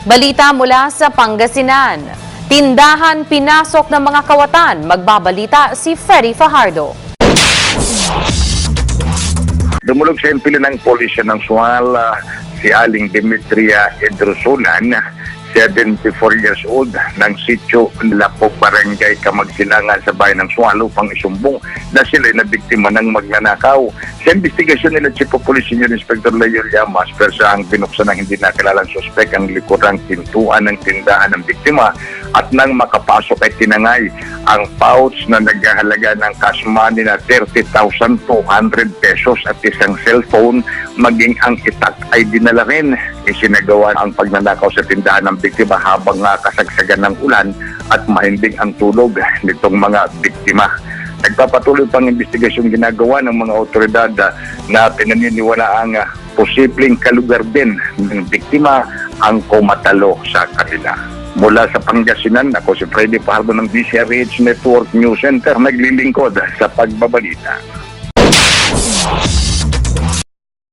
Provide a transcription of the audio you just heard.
Balita mula sa Pangasinan. Tindahan pinasok ng mga kawatan. Magbabalita si Freddy Fajardo. Dumulog sa impili ng polisya ng Sual ah, si Aling Demetria Edrosunan, 74 years old, ng sityo Lapok Barangay Kamagsilangan sa bayan ng Sual upang isumbong na sila ay nabiktima ng magnanakaw. Sa investigasyon nila Chief of Police Senior Inspector Leo Llamas, pero sa ang binuksan ng hindi nakilalang suspek ang likurang pintuan ng tindahan ng biktima at nang makapasok ay tinangay ang pouch na naghahalaga ng cash money na 30,200 pesos at isang cellphone maging ang itak ay dinala rin. Isinagawa ang pagnanakaw sa tindahan ng biktima habang kasagsagan ng ulan at mahinding ang tulog nitong mga biktima. Nagpapatuloy pang investigasyon ginagawa ng mga otoridad na pinaniniwala ang posibleng kalugar din ng biktima ang kumatalo sa kanila. Mula sa Pangasinan, ako si Freddy Pardo ng DCRH Network News Center, naglilingkod sa pagbabalita.